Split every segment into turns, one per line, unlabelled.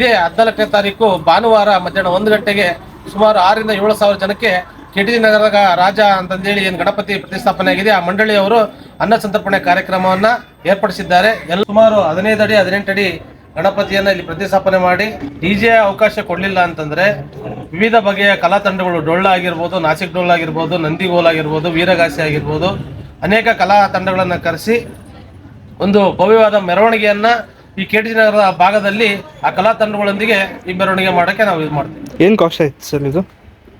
ಇದೇ ಹದಿನಾಲ್ಕನೇ ತಾರೀಕು ಭಾನುವಾರ ಮಧ್ಯಾಹ್ನ ಒಂದು ಗಂಟೆಗೆ ಸುಮಾರು ಆರರಿಂದ ಏಳು ಸಾವಿರ ಜನಕ್ಕೆ ಕೆಟಿ ನಗರದ ರಾಜ ಅಂತಂದೇಳಿ ಏನು ಗಣಪತಿ ಪ್ರತಿಷ್ಠಾಪನೆ ಆಗಿದೆ, ಆ ಮಂಡಳಿಯವರು ಅನ್ನ ಸಂತರ್ಪಣೆ ಕಾರ್ಯಕ್ರಮವನ್ನು ಏರ್ಪಡಿಸಿದ್ದಾರೆ. ಎಲ್ಲ ಸುಮಾರು ಹದಿನೈದು ಅಡಿ, ಹದಿನೆಂಟು ಅಡಿ ಗಣಪತಿಯನ್ನು ಇಲ್ಲಿ ಪ್ರತಿಷ್ಠಾಪನೆ ಮಾಡಿ ಡಿಜೆ ಅವಕಾಶ ಕೊಡಲಿಲ್ಲ ಅಂತಂದರೆ ವಿವಿಧ ಬಗೆಯ ಕಲಾ ತಂಡಗಳು ಡೊಳ್ಳ ಆಗಿರ್ಬೋದು, ನಾಸಿಕ್ ಡೊಳ್ಳಾಗಿರ್ಬೋದು ನಂದಿಗೋಲ್ ಆಗಿರ್ಬೋದು, ವೀರಗಾಸೆ ಆಗಿರ್ಬೋದು, ಅನೇಕ ಕಲಾ ತಂಡಗಳನ್ನು ಕರೆಸಿ ಒಂದು ಭವ್ಯವಾದ ಮೆರವಣಿಗೆಯನ್ನ ಈ ಕೆಟಿ ನಗರದ ಭಾಗದಲ್ಲಿ ಆ ಕಲಾ ತಂಡಗಳೊಂದಿಗೆ ಈ ಮೆರವಣಿಗೆ ಮಾಡೋಕ್ಕೆ ನಾವು ಇದು ಮಾಡ್ತೀವಿ.
ಏನು ಕಾಸ್ಟ್ ಆಯ್ತು ಸರ್ ಇದು?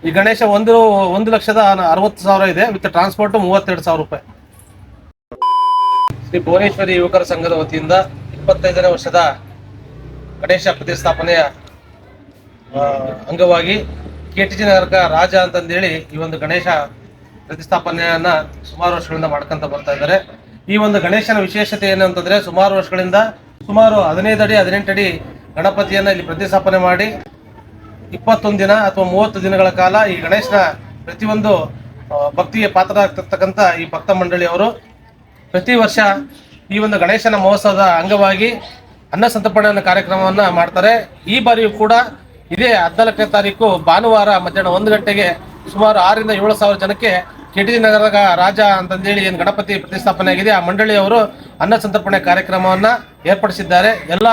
ಈ ಗಣೇಶ ಒಂದು ಒಂದು ಲಕ್ಷದ ಅರವತ್ತು ಸಾವಿರ ಇದೆ ವಿತ್ ಟ್ರಾನ್ಸ್ಪೋರ್ಟ್ ಮೂವತ್ತೆರಡು ಸಾವಿರ ರೂಪಾಯಿ. ಶ್ರೀ ಭುವನೇಶ್ವರಿ ಯುವಕರ ಸಂಘದ ವತಿಯಿಂದ ಇಪ್ಪತ್ತೈದನೇ ವರ್ಷದ ಗಣೇಶ ಪ್ರತಿಷ್ಠಾಪನೆಯ ಕೆ ಟಿ ಜಿ ನಗರಕ ರಾಜ ಅಂತಂದೇಳಿ ಈ ಒಂದು ಗಣೇಶ ಪ್ರತಿಷ್ಠಾಪನೆಯನ್ನ ಸುಮಾರು ವರ್ಷಗಳಿಂದ ಮಾಡ್ಕೊಂತ ಬರ್ತಾ ಇದ್ದಾರೆ. ಈ ಒಂದು ಗಣೇಶನ ವಿಶೇಷತೆ ಏನು ಅಂತಂದ್ರೆ ಸುಮಾರು ವರ್ಷಗಳಿಂದ ಸುಮಾರು ಹದಿನೈದು ಅಡಿ, ಹದಿನೆಂಟು ಅಡಿ ಗಣಪತಿಯನ್ನು ಇಲ್ಲಿ ಪ್ರತಿಷ್ಠಾಪನೆ ಮಾಡಿ ಇಪ್ಪತ್ತೊಂದು ದಿನ ಅಥವಾ ಮೂವತ್ತು ದಿನಗಳ ಕಾಲ ಈ ಗಣೇಶನ ಪ್ರತಿಯೊಂದು ಭಕ್ತಿಗೆ ಪಾತ್ರ ಆಗ್ತಿರ್ತಕ್ಕಂಥ ಈ ಭಕ್ತ ಮಂಡಳಿಯವರು ಪ್ರತಿ ವರ್ಷ ಈ ಒಂದು ಗಣೇಶನ ಮಹೋತ್ಸವದ ಅಂಗವಾಗಿ ಅನ್ನ ಸಂತರ್ಪಣೆ ಕಾರ್ಯಕ್ರಮವನ್ನ ಮಾಡ್ತಾರೆ. ಈ ಬಾರಿಯೂ ಕೂಡ ಇದೇ ಹದಿನಾಲ್ಕನೇ ತಾರೀಕು ಭಾನುವಾರ ಮಧ್ಯಾಹ್ನ ಒಂದು ಗಂಟೆಗೆ ಸುಮಾರು ಆರರಿಂದ ಏಳು ಸಾವಿರ ಜನಕ್ಕೆ ಕೆಟಿಜಿ ನಗರದ ರಾಜ ಅಂತಂದೇಳಿ ಏನು ಗಣಪತಿ ಪ್ರತಿಷ್ಠಾಪನೆ ಆಗಿದೆ ಆ ಮಂಡಳಿಯವರು ಅನ್ನ ಸಂತರ್ಪಣೆ ಕಾರ್ಯಕ್ರಮವನ್ನ ಏರ್ಪಡಿಸಿದ್ದಾರೆ. ಎಲ್ಲ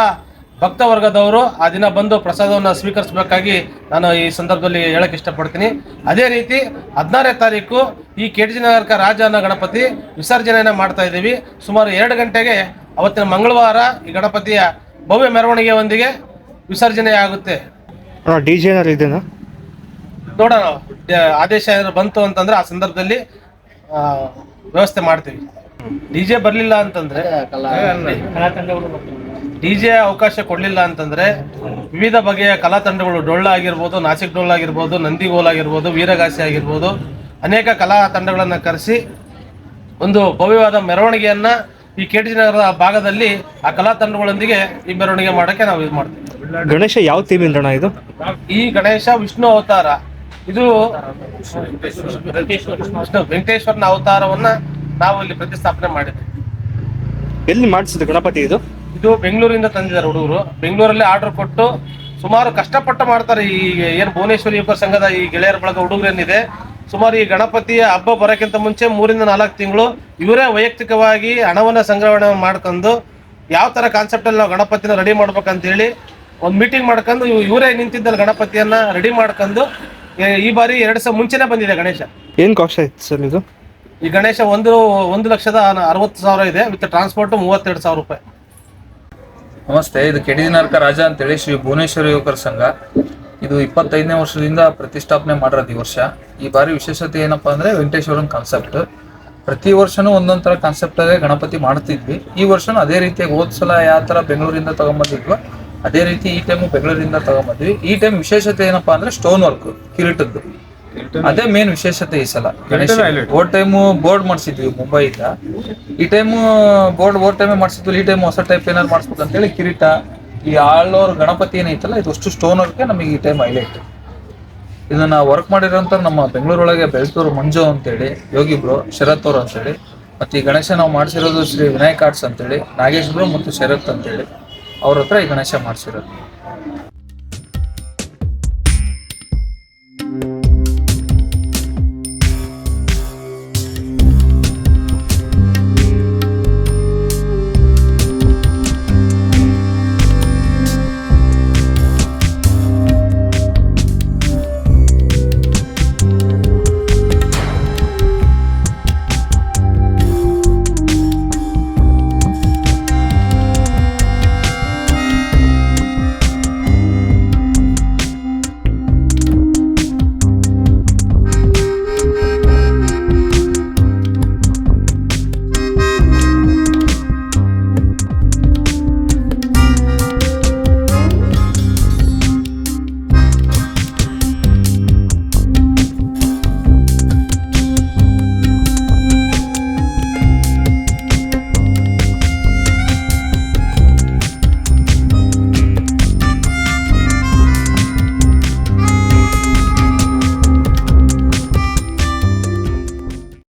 ಭಕ್ತ ವರ್ಗದವರು ಆ ದಿನ ಬಂದು ಪ್ರಸಾದವನ್ನು ಸ್ವೀಕರಿಸಬೇಕಾಗಿ ನಾನು ಈ ಸಂದರ್ಭದಲ್ಲಿ ಹೇಳಕ್ಕೆ ಇಷ್ಟಪಡ್ತೀನಿ. ಅದೇ ರೀತಿ ಹದಿನಾರನೇ ತಾರೀಕು ಈ ಕೆಟಿ ನಗರಕ ರಾಜನ ಗಣಪತಿ ವಿಸರ್ಜನೆಯನ್ನು ಮಾಡ್ತಾ ಇದ್ದೀವಿ. ಸುಮಾರು ಎರಡು ಗಂಟೆಗೆ ಅವತ್ತಿನ ಮಂಗಳವಾರ ಈ ಗಣಪತಿಯ ಭವ್ಯ ಮೆರವಣಿಗೆಯೊಂದಿಗೆ ವಿಸರ್ಜನೆ ಆಗುತ್ತೆ.
ಡಿ ಜೆ ಏನಾದ್ರು
ನೋಡೋಣ. ಆದೇಶ ಏನಾದ್ರು ಬಂತು ಅಂತಂದ್ರೆ ಆ ಸಂದರ್ಭದಲ್ಲಿ ವ್ಯವಸ್ಥೆ ಮಾಡ್ತೀವಿ. ಡಿಜೆ ಬರಲಿಲ್ಲ ಅಂತಂದ್ರೆ ಡಿಜೆ ಅವಕಾಶ ಕೊಡಲಿಲ್ಲ ಅಂತಂದ್ರೆ ವಿವಿಧ ಬಗೆಯ ಕಲಾ ತಂಡಗಳು ಡೊಳ್ಳ ಆಗಿರ್ಬೋದು ನಾಸಿಕ್ ಡೊಳ್ಳ ಆಗಿರ್ಬೋದು ನಂದಿಗೋಲ್ ಆಗಿರ್ಬೋದು ವೀರಗಾಸಿ ಆಗಿರ್ಬೋದು ಅನೇಕ ಕಲಾ ತಂಡಗಳನ್ನು ಕರೆಸಿ ಒಂದು ಭವ್ಯವಾದ ಮೆರವಣಿಗೆಯನ್ನ ಈ ಕೆ ಟಿ ನಗರದ ಭಾಗದಲ್ಲಿ ಆ ಕಲಾ ತಂಡಗಳೊಂದಿಗೆ ಈ ಮೆರವಣಿಗೆ ಮಾಡೋಕ್ಕೆ ನಾವು ಇದು ಮಾಡ್ತೀವಿ.
ಗಣೇಶ ಯಾವ ಥೀಮ್ ಇದು?
ಈ ಗಣೇಶ ವಿಷ್ಣು ಅವತಾರ. ಇದು ವಿಷ್ಣು ವೆಂಕಟೇಶ್ವರನ ಅವತಾರವನ್ನ ನಾವು ಇಲ್ಲಿ ಪ್ರತಿಷ್ಠಾಪನೆ ಮಾಡಿದ್ವಿ.
ಎಲ್ಲಿ ಮಾಡಿಸಿದ್ರು ಗಣಪತಿ ಇದು?
ಇದು ಬೆಂಗಳೂರಿಂದ ತಂದಿದ್ದಾರೆ ಹುಡುಗರು. ಬೆಂಗಳೂರಲ್ಲಿ ಆರ್ಡರ್ ಕೊಟ್ಟು ಸುಮಾರು ಕಷ್ಟಪಟ್ಟು ಮಾಡ್ತಾರೆ ಈ ಏನು ಭುವನೇಶ್ವರಿ ಯುವಕರ ಸಂಘದ ಈ ಗೆಳೆಯರ ಬಳಗ ಹುಡುಗರು ಏನಿದೆ ಸುಮಾರು ಈ ಗಣಪತಿಯ ಹಬ್ಬ ಬರೋಕ್ಕಿಂತ ಮುಂಚೆ ಮೂರಿಂದ ನಾಲ್ಕು ತಿಂಗಳು ಇವರೇ ವೈಯಕ್ತಿಕವಾಗಿ ಹಣವನ್ನು ಸಂಗ್ರಹಣೆ ಮಾಡ್ಕೊಂಡು ಯಾವ ತರ ಕಾನ್ಸೆಪ್ಟ್ ಅಲ್ಲಿ ನಾವು ಗಣಪತಿನ ರೆಡಿ ಮಾಡ್ಬೇಕಂತೇಳಿ ಒಂದು ಮೀಟಿಂಗ್ ಮಾಡ್ಕೊಂಡು ಇವ್- ಇವರೇ ನಿಂತಿದ್ದಲ್ಲಿ ಗಣಪತಿಯನ್ನ ರೆಡಿ ಮಾಡ್ಕೊಂಡು ಈ- ಬಾರಿ ಎರಡು ಸಾವಿರ ಮುಂಚೆನೇ ಬಂದಿದೆ ಗಣೇಶ.
ಏನು ಕಾಸ್ಟ್ ಆಯ್ತು ಸರ್ ಇದು?
ಈ ಗಣೇಶ ಒಂದು ಒಂದು ಲಕ್ಷದ ಅರವತ್ತು ಸಾವಿರ ಇದೆ, ವಿತ್ ಟ್ರಾನ್ಸ್ಪೋರ್ಟ್ ಮೂವತ್ತೆರಡು ಸಾವಿರ ರೂಪಾಯಿ.
ನಮಸ್ತೆ, ಇದು ಕೆಡಿದಿನಾರ್ಕ ರಾಜ ಅಂತೇಳಿ, ಶ್ರೀ ಭುವನೇಶ್ವರ ಯುವಕರ ಸಂಘ. ಇದು ಇಪ್ಪತ್ತೈದನೇ ವರ್ಷದಿಂದ ಪ್ರತಿಷ್ಠಾಪನೆ ಮಾಡಿರೋದು ಈ ವರ್ಷ. ಈ ಬಾರಿ ವಿಶೇಷತೆ ಏನಪ್ಪಾ ಅಂದ್ರೆ ವೆಂಕಟೇಶ್ವರನ್ ಕಾನ್ಸೆಪ್ಟ್ ಪ್ರತಿ ವರ್ಷನೂ ಒಂದೊಂದ್ ತರ ಕಾನ್ಸೆಪ್ಟ್ ಅಲ್ಲೇ ಗಣಪತಿ ಮಾಡ್ತಿದ್ವಿ. ಈ ವರ್ಷನೂ ಅದೇ ರೀತಿಯಾಗಿ ಹೋದ್ ಸಲ ಯಾವ ತರ ಬೆಂಗಳೂರಿಂದ ತಗೊಂಬಂದಿದ್ವೋ, ಅದೇ ರೀತಿ ಈ ಟೈಮು ಬೆಂಗಳೂರಿಂದ ತಗೊಂಬಂದ್ವಿ. ಈ ಟೈಮ್ ವಿಶೇಷತೆ ಏನಪ್ಪಾ ಅಂದ್ರೆ ಸ್ಟೋನ್ ವರ್ಕ್ ಕಿರೀಟದ್ದು. ಅದೇ ಮೇನ್ ವಿಶೇಷತೆ ಈ ಸಲ. ಗಣೇಶ ಓಡ್ ಟೈಮು ಬೋರ್ಡ್ ಮಾಡಿಸಿದ್ವಿ ಮುಂಬೈಯಿಂದ. ಈ ಟೈಮು ಬೋರ್ಡ್ ಓವರ್ ಟೈಮೇ ಮಾಡಿಸಿದ್ವಿ ಈ ಟೈಮ್ ಹೊಸ ಟೈಪ್ ಏನಾದ್ರು ಮಾಡಿಸ್ಬೇಕು ಅಂತೇಳಿ ಕಿರೀಟ ಈ ಆಳೋರ್ ಗಣಪತಿ ಏನೈತಲ್ಲ ಇದು ಅಷ್ಟು ಸ್ಟೋನ್ ವರ್ಕೆ ನಮಗೆ ಈ ಟೈಮ್ ಹೈಲೈಟ್ ಇದನ್ನ ವರ್ಕ್ ಮಾಡಿರೋಂಥ ನಮ್ಮ ಬೆಂಗಳೂರೊಳಗೆ ಬೆಳ್ತೂರು ಮಂಜು ಅಂತೇಳಿ ಯೋಗಿ ಬ್ರೋ ಶರತ್ ಅವ್ರು ಅಂತೇಳಿ ಮತ್ತೆ ಈ ಗಣೇಶ ನಾವು ಮಾಡಿಸಿರೋದು ಶ್ರೀ ವಿನಾಯಕ್ ಆರ್ಟ್ಸ್ ಅಂತೇಳಿ ನಾಗೇಶ್ ಬ್ರೋ ಮತ್ತು ಶರತ್ ಅಂತೇಳಿ ಅವ್ರ ಹತ್ರ ಈ ಗಣೇಶ ಮಾಡಿಸಿರೋದು.